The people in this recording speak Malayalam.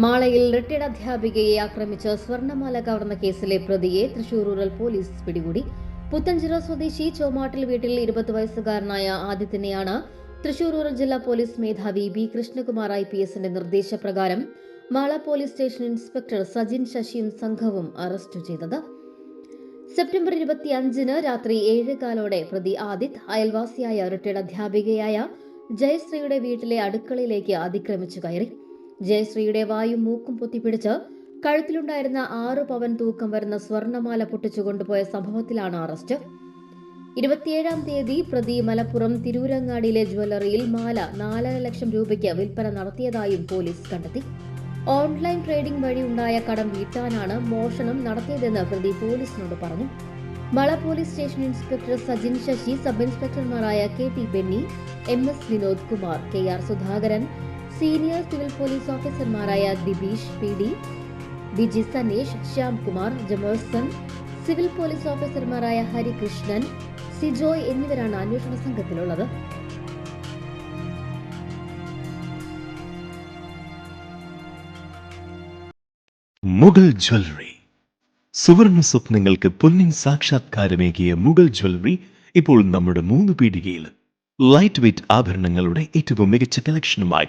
മാളയിൽ റിട്ടയർഡ് അധ്യാപികയെ ആക്രമിച്ച സ്വർണമാല കവർന്ന കേസിലെ പ്രതിയെ തൃശൂർ റൂറൽ പോലീസ് പിടികൂടി. പുത്തഞ്ചിറ സ്വദേശി ചോമാട്ടിൽ വീട്ടിൽ ഇരുപത് വയസ്സുകാരനായ ആദിത്യനെയാണ് തൃശൂർ റൂറൽ ജില്ലാ പോലീസ് മേധാവി ബി കൃഷ്ണകുമാർ ഐ പി എസിന്റെ നിർദ്ദേശപ്രകാരം Mala police station inspector Sajin ശശിയും സംഘവും അറസ്റ്റ് ചെയ്തത്. സെപ്റ്റംബർ ഇരുപത്തിയഞ്ചിന് രാത്രി ഏഴ് കാലോടെ പ്രതി ആദിത് അയൽവാസിയായ റിട്ടയർഡ് അധ്യാപികയായ ജയശ്രീയുടെ വീട്ടിലെ അടുക്കളയിലേക്ക് അതിക്രമിച്ചു കയറി. ജയശ്രീയുടെ വായും മൂക്കും പൊത്തിപ്പിടിച്ച് കഴുത്തിലുണ്ടായിരുന്ന ആറ് പവൻ തൂക്കം വരുന്ന സ്വർണമാല പൊട്ടിച്ചു കൊണ്ടുപോയ സംഭവത്തിലാണ് അറസ്റ്റ്. ഇരുപത്തിയേഴാം തീയതി പ്രതി മലപ്പുറം തിരൂരങ്ങാടിയിലെ ജ്വല്ലറിയിൽ മാല നാലര ലക്ഷം രൂപയ്ക്ക് വിൽപ്പന നടത്തിയതായും പോലീസ് കണ്ടെത്തി. ഓൺലൈൻ ട്രേഡിംഗ് വഴി ഉണ്ടായ കടം വീട്ടാനാണ് മോഷണം നടത്തിയതെന്ന് പ്രതി പോലീസിനോട് പറഞ്ഞു. Mala police station inspector Sajin Sasi sub ഇൻസ്പെക്ടർമാരായ K T Benny M S Vinod Kumar K R Sudhakaran senior civil police ഓഫീസർമാരായ Dibeesh P D Biji Sanesh Shyamkumar Jamerson civil police ഓഫീസർമാരായ ഹരികൃഷ്ണൻ സിജോയ് എന്നിവരാണ് അന്വേഷണ സംഘത്തിലുള്ളത്. മുഗൾ ജ്വല്ലറി. സുവർണ സ്വപ്നങ്ങൾക്ക് പൊന്നിൻ സാക്ഷാത്കാരമേകിയ മുഗൾ ജ്വല്ലറി ഇപ്പോൾ നമ്മുടെ മൂന്ന് പീടികയിൽ ലൈറ്റ് വെയ്റ്റ് ആഭരണങ്ങളുടെ ഏറ്റവും മികച്ച കളക്ഷനുമായി